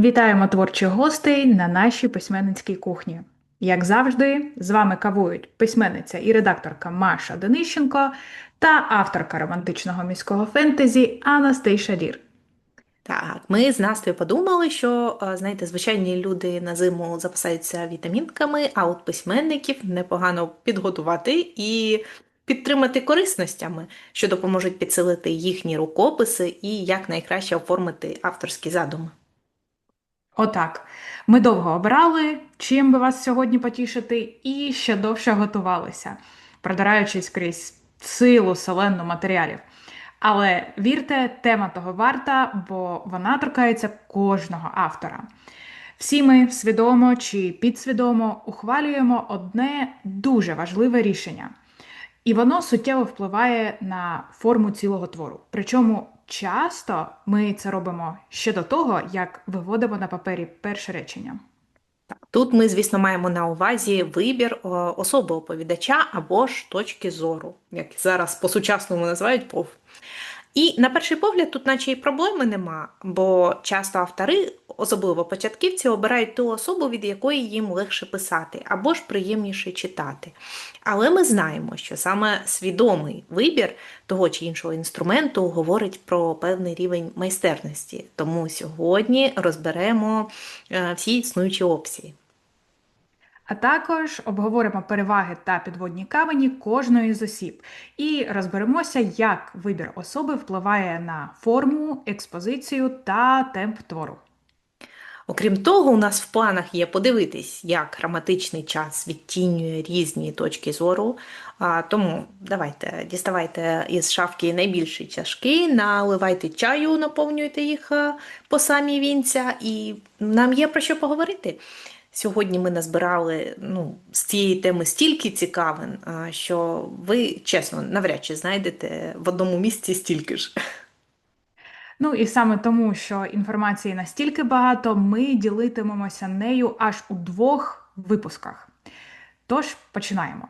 Вітаємо творчих гостей на нашій письменницькій кухні. Як завжди, з вами кавують письменниця і редакторка Маша Денищенко та авторка романтичного міського фентезі Анастейша Лір. Так, ми з Настею подумали, що, е, знаєте, звичайні люди на зиму запасаються вітамінками, а от письменників непогано підготувати і підтримати корисностями, що допоможуть підсилити їхні рукописи і якнайкраще оформити авторські задуми. Отак, ми довго обирали, чим би вас сьогодні потішити, і ще довше готувалися, продираючись крізь силу селенну матеріалів. Але вірте, тема того варта, бо вона торкається кожного автора. Всі ми свідомо чи підсвідомо ухвалюємо одне дуже важливе рішення, і воно суттєво впливає на форму цілого твору. Причому часто ми це робимо ще до того, як виводимо на папері перше речення. Тут ми, звісно, маємо на увазі вибір е, особи оповідача або ж точки зору, як зараз по-сучасному називають пов. І на перший погляд, тут наче і проблеми нема, бо часто автори, особливо початківці, обирають ту особу, від якої їм легше писати, або ж приємніше читати. Але ми знаємо, що саме свідомий вибір того чи іншого інструменту говорить про певний рівень майстерності. Тому сьогодні розберемо е, всі існуючі опції. А також обговоримо переваги та підводні камені кожної з осіб і розберемося, як вибір особи впливає на форму, експозицію та темп твору. Окрім того, у нас в планах є подивитись, як граматичний час відтінює різні точки зору. Тому давайте діставайте із шафки найбільші чашки, наливайте чаю, наповнюйте їх по самій вінця, і нам є про що поговорити. Сьогодні ми назбирали ну, з цієї теми стільки цікавин, що ви, чесно, навряд чи знайдете в одному місці стільки ж. Ну і саме тому, що інформації настільки багато, ми ділитимемося нею аж у двох випусках. Тож починаємо.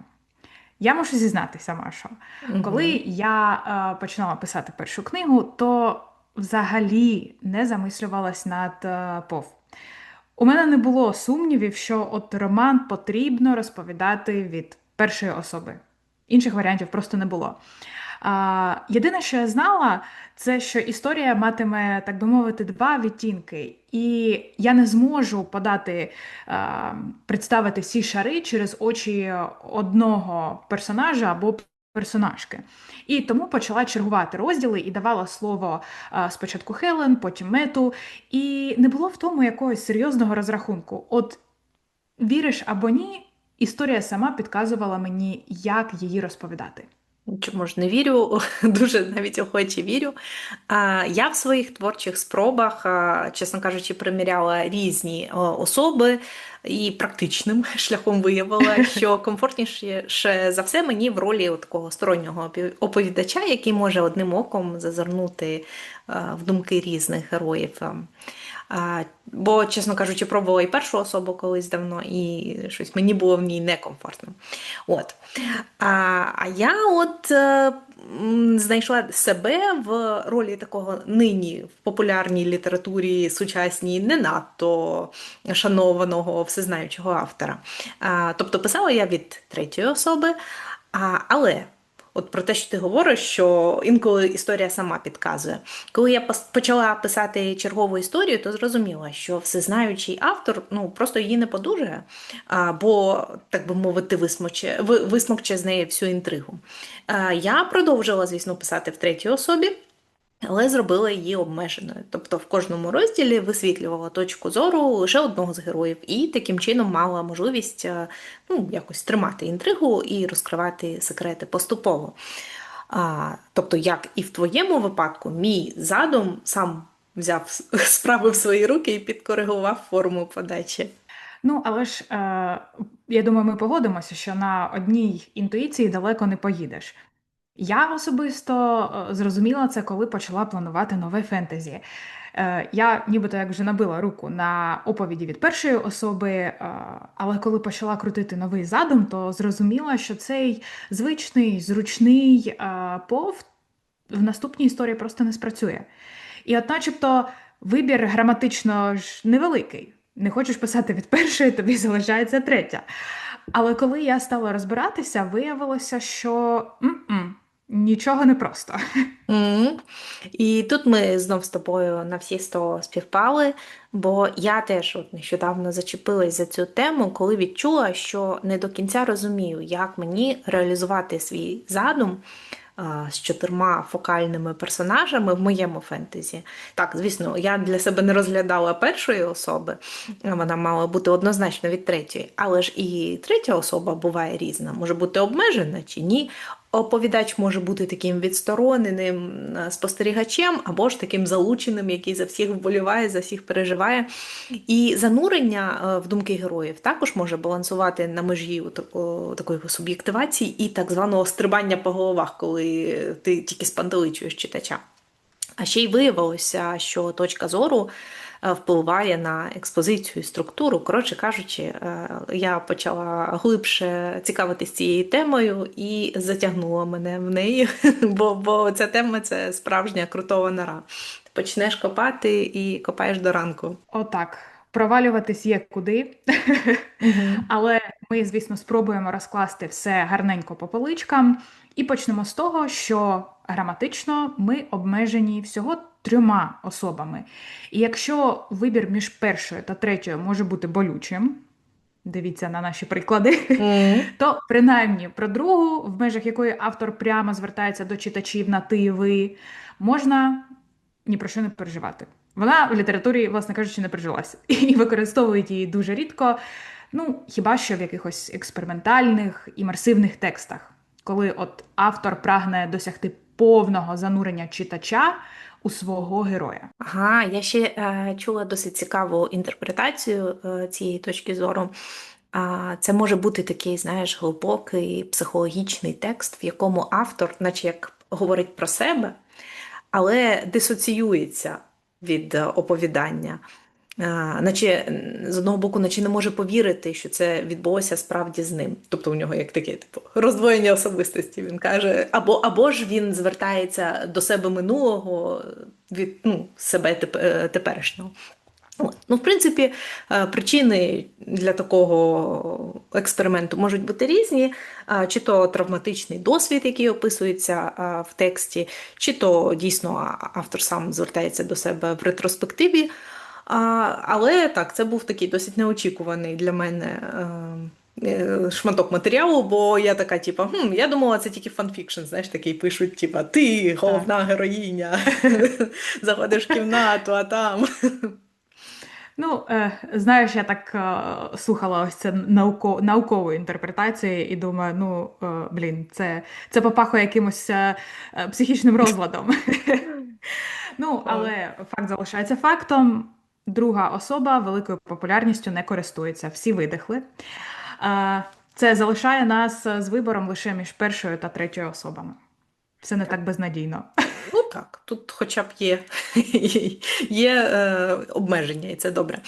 Я мушу зізнатися, Машо, коли я е, починала писати першу книгу, то взагалі не замислювалась над е, пов. У мене не було сумнівів, що от роман потрібно розповідати від першої особи. Інших варіантів просто не було. А, єдине, що я знала, це що історія матиме, так би мовити, два відтінки, і я не зможу подати, а, представити всі шари через очі одного персонажа або персонажки. І тому почала чергувати розділи і давала слово а, спочатку Хелен, потім Мету. І не було в тому якогось серйозного розрахунку. От віриш або ні, історія сама підказувала мені, як її розповідати. Чому ж не вірю, дуже навіть охоче вірю. Я в своїх творчих спробах, чесно кажучи, приміряла різні особи і практичним шляхом виявила, що комфортніше за все мені в ролі такого стороннього оповідача, який може одним оком зазирнути в думки різних героїв. Бо, чесно кажучи, пробувала і першу особу колись давно, і щось мені було в ній некомфортно. От. А, а я от е, знайшла себе в ролі такого нині в популярній літературі сучасній не надто шанованого всезнаючого автора. А, тобто писала я від третьої особи, а, але. От про те, що ти говориш, що інколи історія сама підказує. Коли я почала писати чергову історію, то зрозуміла, що всезнаючий автор ну просто її не подужає, бо, так би мовити, висмоче, висмокче з неї всю інтригу. Я продовжила, звісно, писати в третій особі. Але зробила її обмеженою. Тобто в кожному розділі висвітлювала точку зору лише одного з героїв, і таким чином мала можливість е, ну, якось тримати інтригу і розкривати секрети поступово. А, тобто, як і в твоєму випадку, мій задум сам взяв справи в свої руки і підкоригував форму подачі. Ну, але ж е, я думаю, ми погодимося, що на одній інтуїції далеко не поїдеш. Я особисто е, зрозуміла це, коли почала планувати нове фентезі. Е, я нібито як вже набила руку на оповіді від першої особи, е, але коли почала крутити новий задум, то зрозуміла, що цей звичний, зручний пов в наступній історії просто не спрацює. І от, начебто, Вибір граматично ж невеликий. Не хочеш писати від першої, тобі залишається третя. Але коли я стала розбиратися, виявилося, що м-м, нічого не просто. Мгм. І тут ми знов з тобою на всі сто співпали, бо я теж от нещодавно зачепилась за цю тему, коли відчула, що не до кінця розумію, як мені реалізувати свій задум з чотирма фокальними персонажами в моєму фентезі. Так, звісно, я для себе не розглядала першої особи, вона мала бути однозначно від третьої, але ж і третя особа буває різна, може бути обмежена чи ні. Оповідач може бути таким відстороненим е, спостерігачем або ж таким залученим, який за всіх вболіває, за всіх переживає. І занурення е, в думки героїв також може балансувати на межі такої, суб'єктивації і так званого стрибання по головах, коли ти тільки спантеличуєш читача. А ще й виявилося, що точка зору впливає на експозицію структуру. Коротше кажучи, е, я почала глибше цікавитись цією темою і затягнула мене в неї, бо бо ця тема це справжня крутова нора. Почнеш копати і копаєш до ранку. Отак. Провалюватись є куди, але ми, звісно, спробуємо розкласти все гарненько по поличкам і почнемо з того, що граматично ми обмежені всього трьома особами. І якщо вибір між першою та третьою може бути болючим, дивіться на наші приклади, mm. то принаймні про другу, в межах якої автор прямо звертається до читачів на ти ви, можна ні про що не переживати. Вона в літературі, власне кажучи, не прижилася і використовують її дуже рідко. Ну, хіба що в якихось експериментальних імерсивних текстах, коли от автор прагне досягти повного занурення читача у свого героя. Ага, я ще е, чула досить цікаву інтерпретацію е, цієї точки зору. А це може бути такий, знаєш, глибокий психологічний текст, в якому автор, наче як говорить про себе, але дисоціюється від е, оповідання наче з одного боку, наче не може повірити, що це відбулося справді з ним. Тобто у нього як таке типу роздвоєння особистості. Він каже, або або ж він звертається до себе минулого від ну, себе е, теперішнього. Ну, в принципі, е, причини для такого експерименту можуть бути різні, чи то травматичний досвід, який описується в тексті, чи то дійсно автор сам звертається до себе в ретроспективі. А, Але так, це був такий досить неочікуваний для мене е, е, шматок матеріалу, бо я така, типу, хм, я думала, це тільки фанфікшн, знаєш, такий пишуть, типу, ти головна так. героїня, заходиш в кімнату, а там. Ну, е, знаєш, я так слухала ось це науко, наукової інтерпретації і думаю, ну, блін, це це попахує якимось психічним розладом. Ну, але факт залишається фактом. Друга особа великою популярністю не користується. Всі видихли. Це залишає нас з вибором лише між першою та третьою особами. Все не так безнадійно. Ну так, тут хоча б є є е, обмеження, і це добре.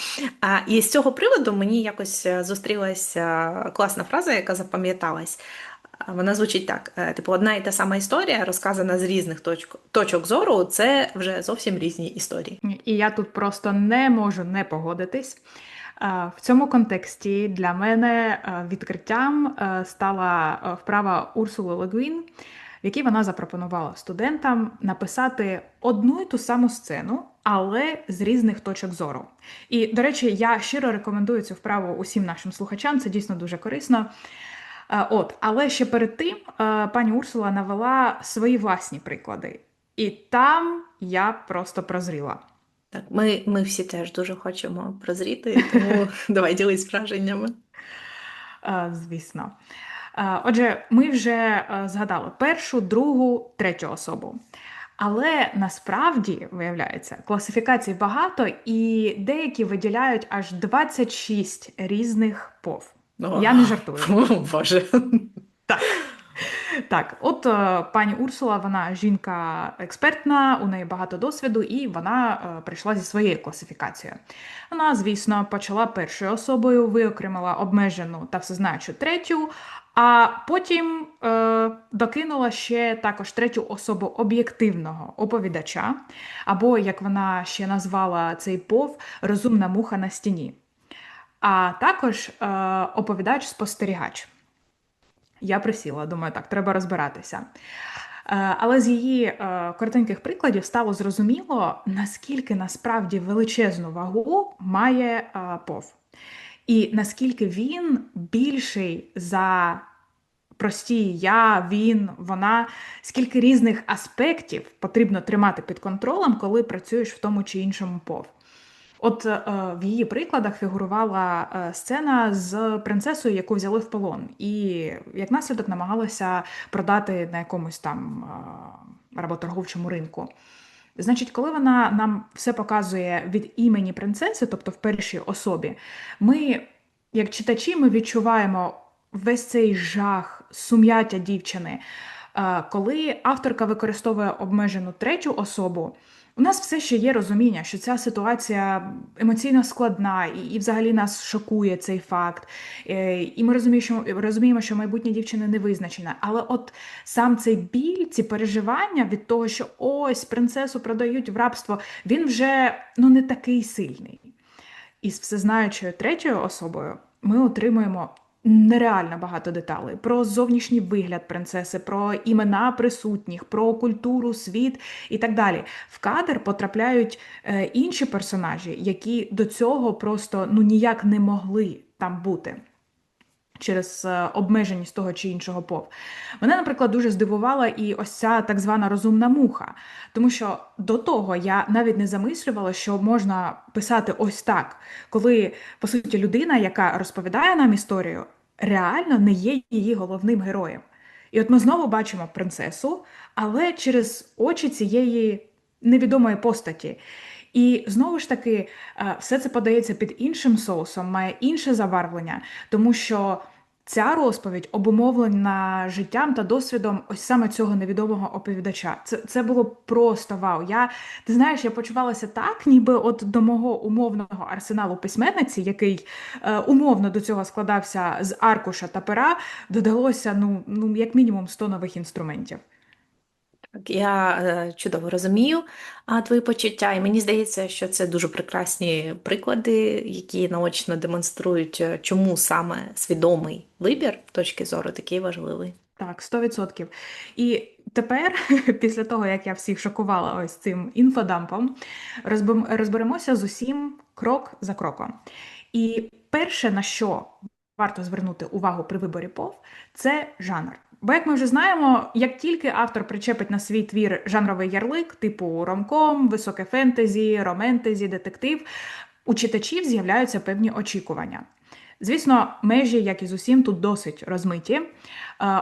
А і з цього приводу мені якось е, зустрілася класна фраза, яка запам'яталась. Вона звучить так: е, типу, одна і та сама історія, розказана з різних точок, точок зору, це вже зовсім різні історії. І я тут просто не можу не погодитись. В цьому контексті для мене е, відкриттям е, стала вправа Урсули Легвін, в якій вона запропонувала студентам написати одну і ту саму сцену, але з різних точок зору. І, до речі, я щиро рекомендую цю вправу усім нашим слухачам, це дійсно дуже корисно. Е, от, Але ще перед тим е, пані Урсула навела свої власні приклади. І там я просто прозріла. Так, ми ми всі теж дуже хочемо прозріти, тому давай ділись враженнями. Е, звісно. Отже, ми вже згадали першу, другу, третю особу. Але насправді, виявляється, класифікацій багато, і деякі виділяють аж 26 різних пов. О, Я не жартую. О, Боже. Так. Так, от е, пані Урсула, вона жінка експертна, у неї багато досвіду, і вона е, прийшла зі своєю класифікацією. Вона, звісно, почала першою особою, виокремила обмежену та всезнаючу третю, а потім е, докинула ще також третю особу об'єктивного оповідача, або, як вона ще назвала цей пов, розумна муха на стіні. А також е, оповідач-спостерігач. Я присіла, думаю, так, треба розбиратися. Е, Але з її е, коротеньких прикладів стало зрозуміло, наскільки насправді величезну вагу має пов. І наскільки він більший за прості я, він, вона, скільки різних аспектів потрібно тримати під контролем, коли працюєш в тому чи іншому пов. От е, в її прикладах фігурувала е, сцена з принцесою, яку взяли в полон, і як наслідок намагалася продати на якомусь там е, работорговчому ринку. Значить, коли вона нам все показує від імені принцеси, тобто в першій особі, ми, як читачі, ми відчуваємо весь цей жах, сум'яття дівчини. Коли авторка використовує обмежену третю особу, у нас все ще є розуміння, що ця ситуація емоційно складна, і, і взагалі нас шокує цей факт. Е, І ми розуміємо, що розуміємо, що майбутнє дівчини не визначене. Але от сам цей біль, ці переживання від того, що ось принцесу продають в рабство, він вже ну не такий сильний. І з всезнаючою третьою особою ми отримуємо нереально багато деталей про зовнішній вигляд принцеси, про імена присутніх, про культуру, світ і так далі. В кадр потрапляють е, інші персонажі, які до цього просто ну ніяк не могли там бути. Через е, обмеженість того чи іншого пов. Мене, наприклад, дуже здивувала і ось ця так звана розумна муха. Тому що до того я навіть не замислювала, що можна писати ось так, коли, по суті, людина, яка розповідає нам історію, реально не є її головним героєм. І от ми знову бачимо принцесу, але через очі цієї невідомої постаті. І знову ж таки, е, все це подається під іншим соусом, має інше забарвлення, тому що ця розповідь обумовлена життям та досвідом ось саме цього невідомого оповідача. Це це було просто вау. Я ти знаєш, я почувалася так, ніби от до мого умовного арсеналу письменниці, який е, умовно до цього складався з аркуша та пера, додалося ну, ну як мінімум 100 нових інструментів. Я е, чудово розумію твої почуття, і мені здається, що це дуже прекрасні приклади, які наочно демонструють, е, чому саме свідомий вибір точки зору такий важливий. Так, 100%. І тепер, після того, як я всіх шокувала ось цим інфодампом, розберемося з усім крок за кроком. І перше, на що варто звернути увагу при виборі пов, це жанр. Бо, як ми вже знаємо, як тільки автор причепить на свій твір жанровий ярлик, типу ромком, високе фентезі, роментезі, детектив, у читачів з'являються певні очікування. Звісно, межі, як і з усім, тут досить розмиті. Е,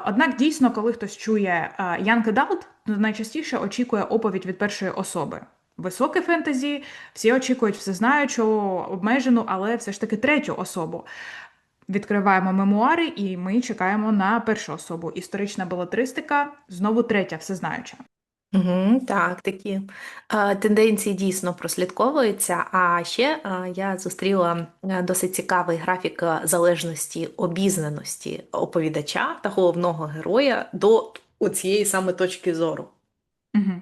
Однак, дійсно, коли хтось чує е, Young Adult, то найчастіше очікує оповідь від першої особи. Високе фентезі, всі очікують всезнаючу, обмежену, але все ж таки третю особу. Відкриваємо мемуари, і ми чекаємо на першу особу. Історична балетристика, знову третя, всезнаюча. Угу, так, такі е, тенденції дійсно прослідковуються. А ще е, я зустріла е, досить цікавий графік е, залежності обізнаності оповідача та головного героя до цієї саме точки зору. Угу.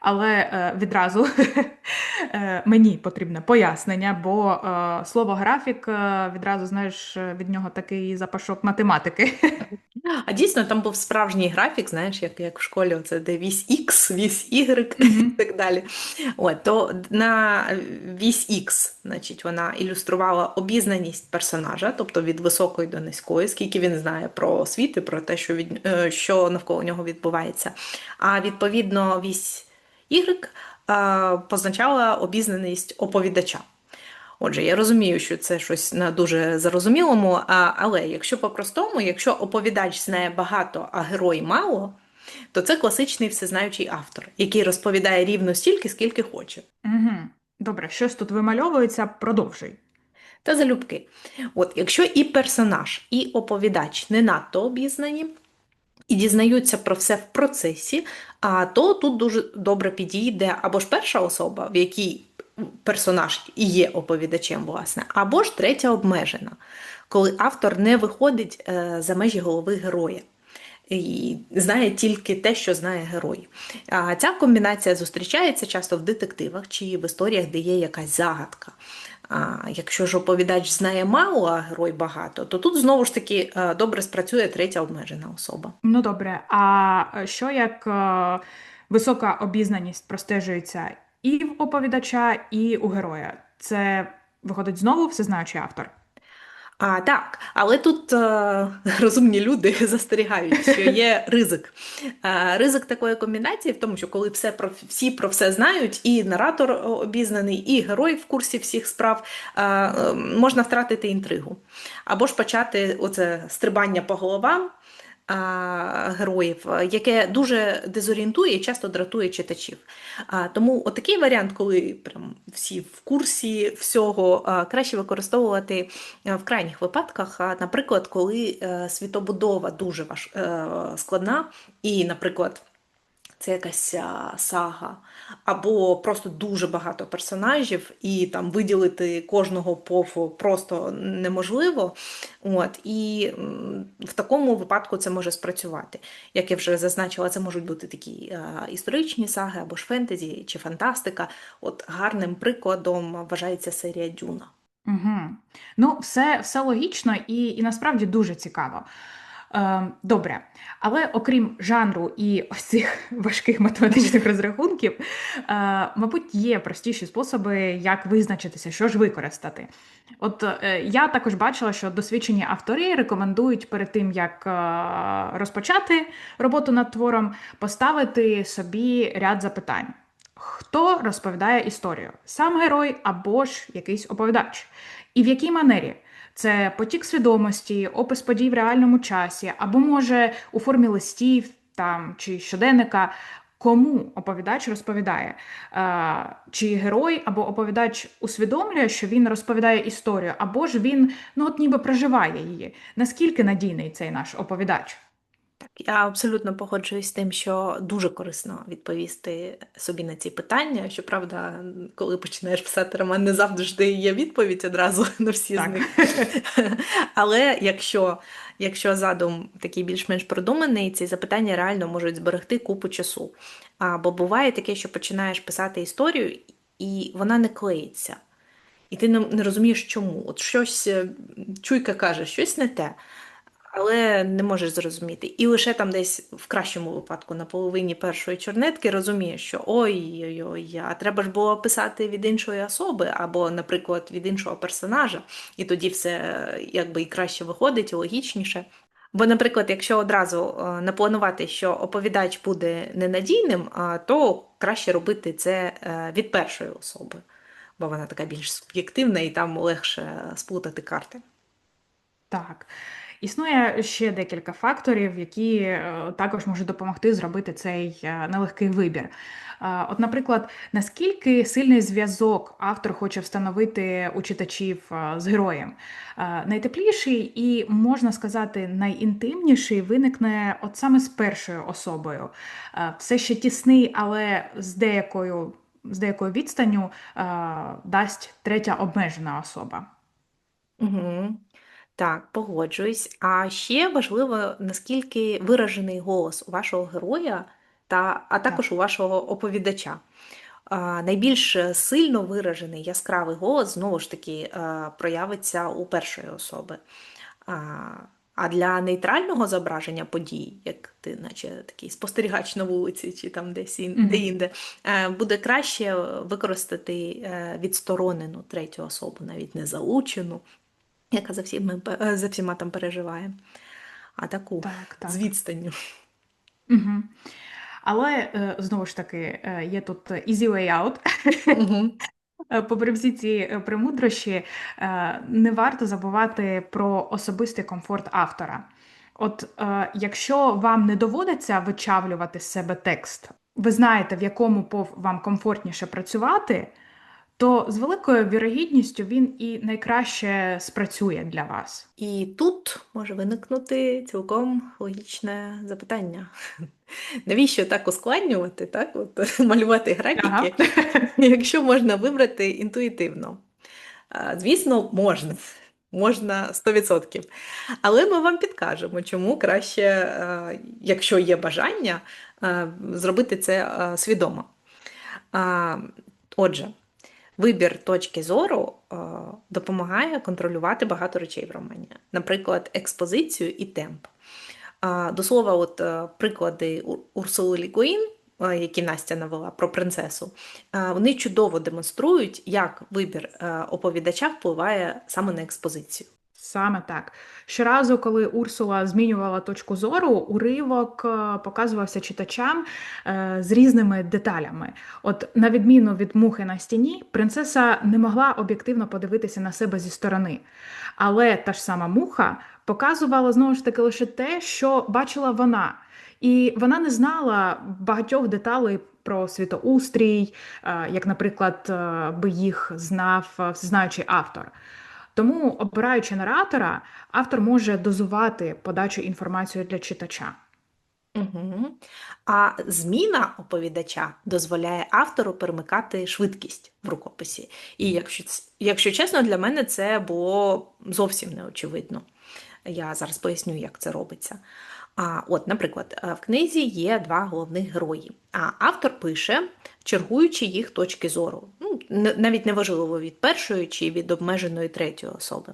Але е, відразу е, мені потрібне пояснення, бо е, слово графік е, відразу знаєш від нього такий запашок математики. А дійсно там був справжній графік, знаєш, як, як в школі, оце де вісь X, вісь Y і так далі. От, то на вісь X, значить, вона ілюструвала обізнаність персонажа, тобто від високої до низької, скільки він знає про світ і про те, що, від, що навколо нього відбувається. А відповідно вісь Y е, позначала обізнаність оповідача. Отже, я розумію, що це щось на дуже зарозумілому, але якщо по-простому, якщо оповідач знає багато, а герой мало, то це класичний всезнаючий автор, який розповідає рівно стільки, скільки хоче. Угу. Добре, щось тут вимальовується, продовжуй. Та залюбки. От, якщо і персонаж, і оповідач не надто обізнані, і дізнаються про все в процесі, а то тут дуже добре підійде або ж перша особа, в якій персонаж і є оповідачем, власне, або ж третя обмежена, коли автор не виходить е, за межі голови героя. І знає тільки те, що знає герой. А ця комбінація зустрічається часто в детективах чи в історіях, де є якась загадка. А якщо ж оповідач знає мало, а герой багато, то тут знову ж таки е, добре спрацює третя обмежена особа. Ну добре, а що як е, висока обізнаність простежується і в оповідача, і у героя? Це виходить знову всезнаючий автор. А, Так, але тут е, розумні люди застерігають, що є ризик. Е, ризик такої комбінації в тому, що коли все про всі про все знають, і наратор обізнаний, і герой в курсі всіх справ, е, е, можна втратити інтригу. Або ж почати оце стрибання по головам героїв, яке дуже дезорієнтує і часто дратує читачів. Тому отакий варіант, коли прям всі в курсі всього, краще використовувати в крайніх випадках. Наприклад, коли е, світобудова дуже важ... Е, складна, і, наприклад, це якась сага, або просто дуже багато персонажів, і там виділити кожного пофу просто неможливо. От, І в такому випадку це може спрацювати. Як я вже зазначила, це можуть бути такі історичні саги, або ж фентезі чи фантастика. От Гарним прикладом вважається серія Дюна. Угу. Ну, все, все логічно і, і насправді дуже цікаво. Е, добре, але окрім жанру і ось цих важких математичних розрахунків, е, мабуть, є простіші способи, як визначитися, що ж використати. От е, я також бачила, що досвідчені автори рекомендують перед тим, як розпочати роботу над твором, поставити собі ряд запитань. Хто розповідає історію? Сам герой або ж якийсь оповідач? І в якій манері? Це потік свідомості, опис подій в реальному часі, або, може, у формі листів там, чи щоденника, кому оповідач розповідає. Е, чи герой або оповідач усвідомлює, що він розповідає історію, або ж він ну, от ніби проживає її. Наскільки надійний цей наш оповідач? Я абсолютно погоджуюсь з тим, що дуже корисно відповісти собі на ці питання. Щоправда, коли починаєш писати роман, не завжди є відповідь одразу на всі так. з них. Але якщо якщо задум такий більш-менш продуманий, ці запитання реально можуть зберегти купу часу. Бо буває таке, що починаєш писати історію, і вона не клеїться. І ти не, не розумієш, чому. От щось е, чуйка каже, щось не те але не можеш зрозуміти. І лише там десь в кращому випадку на половині першої чорнетки розумієш, що ой-ой-ой, а треба ж було писати від іншої особи, або, наприклад, від іншого персонажа, і тоді все якби і краще виходить, і логічніше. Бо, наприклад, якщо одразу е, напланувати, що оповідач буде ненадійним, то краще робити це е, від першої особи, бо вона така більш суб'єктивна і там легше сплутати карти. Так. Існує ще декілька факторів, які е, також можуть допомогти зробити цей е, нелегкий вибір. Е, от, наприклад, наскільки сильний зв'язок автор хоче встановити у читачів з героєм? Найтепліший і, можна сказати, найінтимніший виникне от саме з першою особою. Все ще тісний, але з деякою з деякою відстанню дасть третя обмежена особа. Угу. Так, погоджуюсь. А ще важливо, наскільки виражений голос у вашого героя, та, а також у вашого оповідача. А, найбільш сильно виражений яскравий голос, знову ж таки, а, проявиться у першої особи. А, а для нейтрального зображення подій, як ти, наче такий спостерігач на вулиці чи там десь ін, де-інде, е, буде краще використати е, відсторонену третю особу, навіть не заучену, яка за всіма, е, за всіма там переживає, а таку так, так. з відстанню. Угу. Але е, знову ж таки, е, є тут easy way out. Угу. Попри всі ці премудрощі, не варто забувати про особистий комфорт автора. От якщо вам не доводиться вичавлювати з себе текст, ви знаєте, в якому пов вам комфортніше працювати, то з великою вірогідністю він і найкраще спрацює для вас. І тут може виникнути цілком логічне запитання. Навіщо так ускладнювати, так? От, малювати графіки, Ага. якщо можна вибрати інтуїтивно? Звісно, можна. Можна 100%. Але ми вам підкажемо, чому краще, е, якщо є бажання, е, зробити це е, свідомо. Отже, вибір точки зору е, допомагає контролювати багато речей в романі, наприклад, експозицію і темп. А, До слова, от е, приклади Урсули Лікуїн, е, які Настя навела про принцесу, е, вони чудово демонструють, як вибір е, оповідача впливає саме на експозицію. Саме так. Щоразу, коли Урсула змінювала точку зору, уривок е, показувався читачам е, з різними деталями. От, на відміну від мухи на стіні, принцеса не могла об'єктивно подивитися на себе зі сторони. Але та ж сама муха показувала знову ж таки лише те, що бачила вона. І вона не знала багатьох деталей про світоустрій, е, як, наприклад, би їх знав всезнаючий автор. Тому, обираючи наратора, автор може дозувати подачу інформації для читача. Угу. А зміна оповідача дозволяє автору перемикати швидкість в рукописі. І якщо, якщо чесно, для мене це було зовсім неочевидно. Я зараз поясню, як це робиться. А, от, наприклад, е, в книзі є два головних герої, а автор пише, чергуючи їх точки зору. Ну, навіть неважливо від першої чи від обмеженої третьої особи.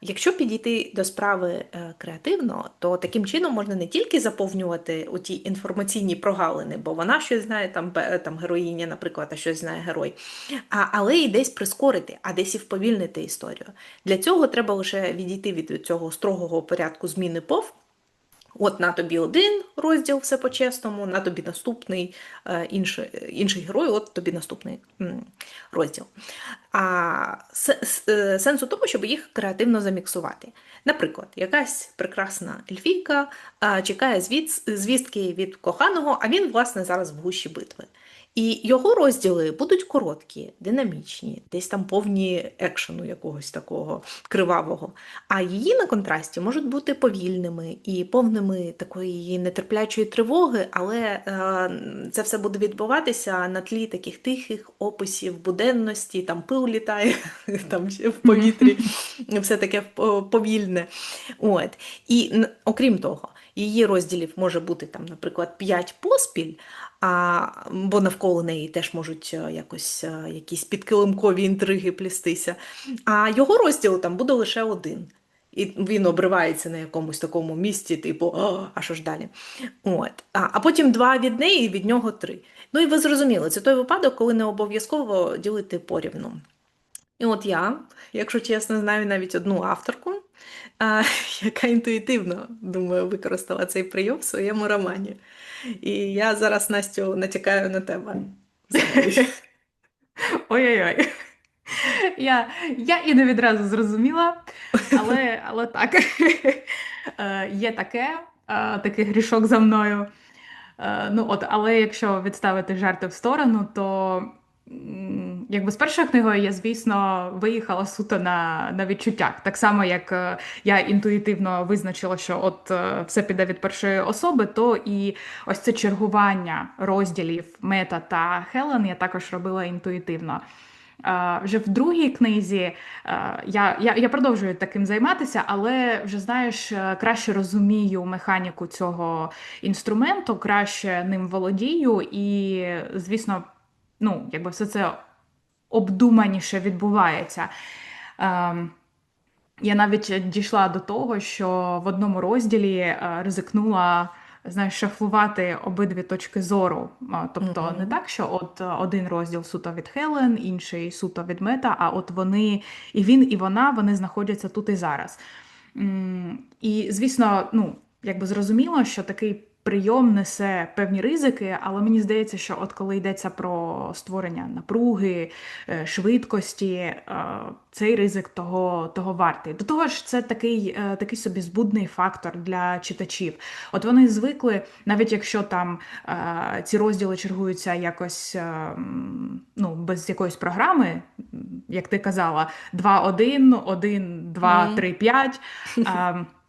Якщо підійти до справи е, креативно, то таким чином можна не тільки заповнювати оті інформаційні прогалини, бо вона щось знає, там, пе- там героїня, наприклад, а щось знає герой, а, але і десь прискорити, а десь і вповільнити історію. Для цього треба лише відійти від цього строгого порядку зміни пов. От на тобі один розділ, все по-чесному, на тобі наступний е, інший, інший герой, от тобі наступний розділ. А е, сенс у тому, щоб їх креативно заміксувати. Наприклад, якась прекрасна ельфійка чекає звіт, звістки від коханого, а він, власне, зараз в гущі битви. І його розділи будуть короткі, динамічні, десь там повні екшену якогось такого кривавого. А її на контрасті можуть бути повільними і повними такої нетерплячої тривоги, але е, це все буде відбуватися на тлі таких тихих описів буденності, там пил літає, там ще в повітрі, все таке по- повільне. От. І окрім того, її розділів може бути там, наприклад, 5 поспіль, а, бо навколо неї теж можуть е, якось е, якісь підкилимкові інтриги плістися. А його розділ там буде лише один. І він обривається на якомусь такому місці, типу, «О, а що ж далі? От. А, а потім два від неї і від нього три. Ну і ви зрозуміли, це той випадок, коли не обов'язково ділити порівну. І от я, якщо чесно, знаю навіть одну авторку, а, яка інтуїтивно, думаю, використала цей прийом в своєму романі. І я зараз Настю натякаю на тебе. Ой-ой-ой. Я, я і не відразу зрозуміла, але, але так. Е, Є таке, е, такий грішок за мною. Е, Ну от, але якщо відставити жарти в сторону, то якби з першою книгою я, звісно, виїхала суто на, на відчуттях. Так само, як е, я інтуїтивно визначила, що от е, все піде від першої особи, то і ось це чергування розділів Мета та Хелен я також робила інтуїтивно. Е, Вже в другій книзі я, я, я продовжую таким займатися, але вже знаєш, краще розумію механіку цього інструменту, краще ним володію, і, звісно, ну, якби все це обдуманіше відбувається. Ем, я навіть дійшла до того, що в одному розділі е, ризикнула знаєш, шафлувати обидві точки зору. А, Тобто не так, що от е, один розділ суто від Хелен, інший суто від Мета, а от вони, і він, і вона, вони знаходяться тут і зараз. І, звісно, ну, якби зрозуміло, що такий прийом несе певні ризики, але мені здається, що от коли йдеться про створення напруги, е, швидкості, е, цей ризик того, того вартий. До того ж, це такий, е, такий собі збудний фактор для читачів. От вони звикли, навіть якщо там ці розділи чергуються якось ну, без якоїсь програми, як ти казала, 2-1, 1, 2, Мгм. 3, 5.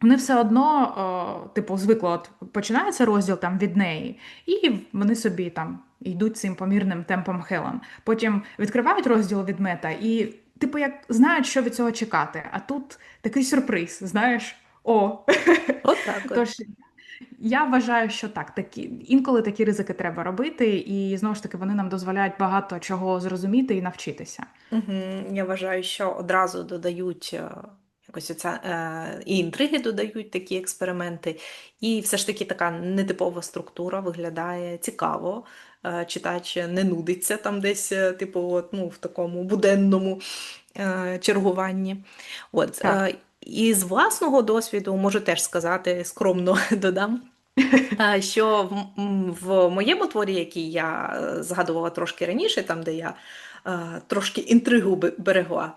е, Вони все одно, о, типу, звикли, от починається розділ там від неї, і вони собі там йдуть цим помірним темпом Хелен. Потім відкривають розділ від мета і, типу, як знають, що від цього чекати. А тут такий сюрприз, знаєш, о. Отак от. Тож я вважаю, що так, такі інколи такі ризики треба робити, і знову ж таки вони нам дозволяють багато чого зрозуміти і навчитися. Я вважаю, що одразу додають е, якось оця, е, і інтриги додають такі експерименти, і все ж таки така нетипова структура виглядає цікаво. Е, Читач не нудиться там десь, е, типу, от, ну, в такому буденному е, чергуванні. От, Так. е, і з власного досвіду можу теж сказати, скромно додам. Е, Що в, в моєму творі, який я е, згадувала трошки раніше, там де я е, трошки інтригу берегла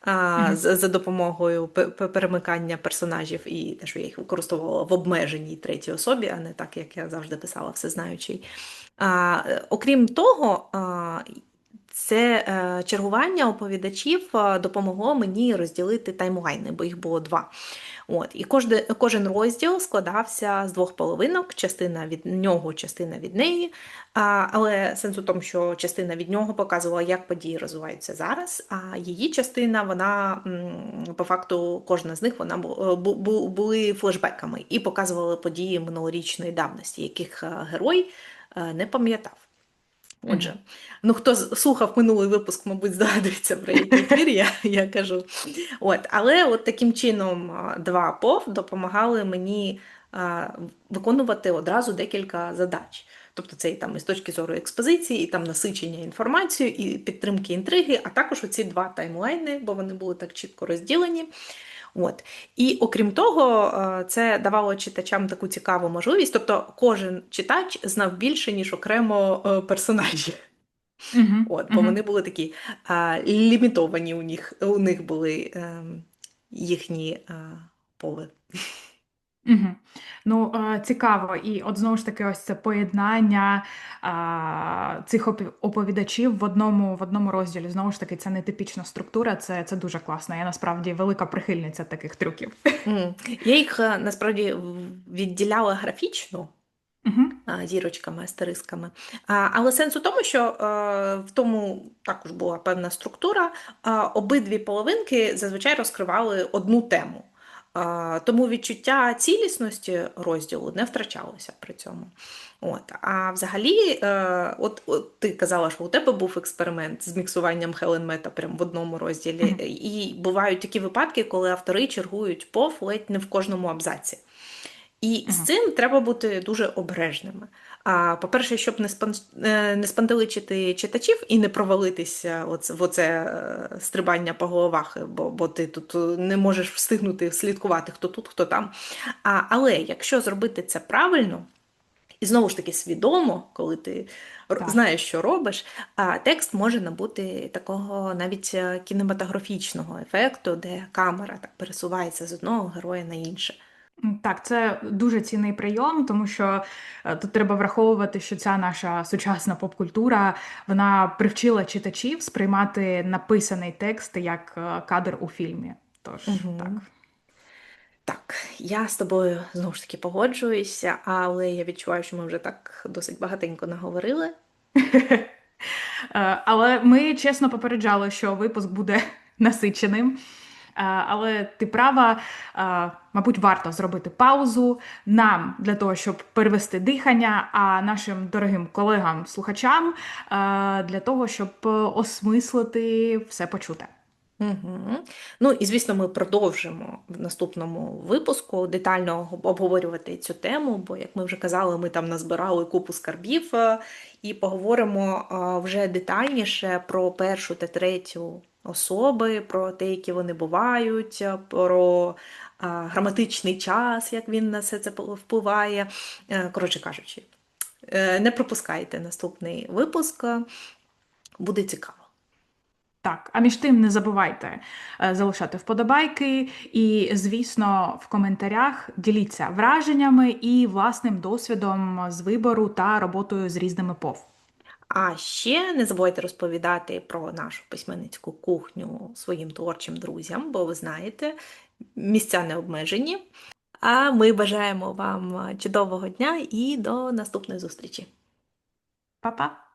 а, Мгм. з- за допомогою пе- пе- перемикання персонажів, і те, що я їх використовувала в обмеженій третій особі, а не так, як я завжди писала, всезнаючий. А, е, окрім того, а, це е, чергування оповідачів допомогло мені розділити таймлайни, бо їх було два. От, і кожен, кожен розділ складався з двох половинок: частина від нього, частина від неї. А, але сенс у тому, що частина від нього показувала, як події розвиваються зараз. А її частина, вона по факту, кожна з них вона бу- були флешбеками і показували події минулорічної давності, яких е, герой е, не пам'ятав. Отже, ну хто слухав минулий випуск, мабуть, здогадується, про який твір я, я кажу. От, але от таким чином два ПОВ допомагали мені а, виконувати одразу декілька задач. Тобто це і там і з точки зору експозиції, і там насичення інформацією, і підтримки інтриги, а також оці два таймлайни, бо вони були так чітко розділені. От. І окрім того, е, це давало читачам таку цікаву можливість. Тобто кожен читач знав більше, ніж окремо е, персонажі. Мгм. От, бо Мгм. вони були такі а, лімітовані у них, у них були а, їхні а, поли. Мгм. Ну, е, цікаво. І от знову ж таки, ось це поєднання а, цих опі- оповідачів в одному, в одному розділі. Знову ж таки, це не типічна структура, це, це дуже класно. Я насправді велика прихильниця таких трюків. М. Я їх е, насправді в- відділяла графічно. Мгм. а, зірочками, астерисками. А, Але сенс у тому, що е, в тому також була певна структура. А, Обидві половинки зазвичай розкривали одну тему. Тому відчуття цілісності розділу не втрачалося при цьому. От. А взагалі, е, от, от ти казала, що у тебе був експеримент з міксуванням Хелен Мета прямо в одному розділі. Мгм. І бувають такі випадки, коли автори чергують пов ледь не в кожному абзаці. І з цим треба бути дуже обережними. А, по-перше, щоб не спан... е, не спантеличити читачів і не провалитися оце, в оце е, стрибання по головах, бо, бо ти тут е, не можеш встигнути слідкувати, хто тут, хто там. А, але якщо зробити це правильно, і знову ж таки свідомо, коли ти Так. знаєш, що робиш, а текст може набути такого навіть кінематографічного ефекту, де камера так пересувається з одного героя на інше. Так, це дуже цінний прийом, тому що е, тут треба враховувати, що ця наша сучасна поп-культура вона привчила читачів сприймати написаний текст як е, кадр у фільмі. Тож Мгм. так. Так, я з тобою знову ж таки погоджуюся, але я відчуваю, що ми вже так досить багатенько наговорили. Е, Але ми чесно попереджали, що випуск буде насиченим. Е, Але ти права, е, мабуть, варто зробити паузу нам для того, щоб перевести дихання, а нашим дорогим колегам, слухачам е, для того, щоб осмислити все почуте. Угу. Ну і звісно, ми продовжимо в наступному випуску детально обговорювати цю тему, бо, як ми вже казали, ми там назбирали купу скарбів і поговоримо вже детальніше про першу та третю особи, про те, які вони бувають, про а, граматичний час, як він на все це впливає. Е, Коротше кажучи, е, не пропускайте наступний випуск, буде цікаво. Так, а між тим не забувайте е, залишати вподобайки і, звісно, в коментарях діліться враженнями і власним досвідом з вибору та роботою з різними пов. А ще не забувайте розповідати про нашу письменницьку кухню своїм творчим друзям, бо ви знаєте, місця не обмежені. А ми бажаємо вам чудового дня і до наступної зустрічі. Па-па!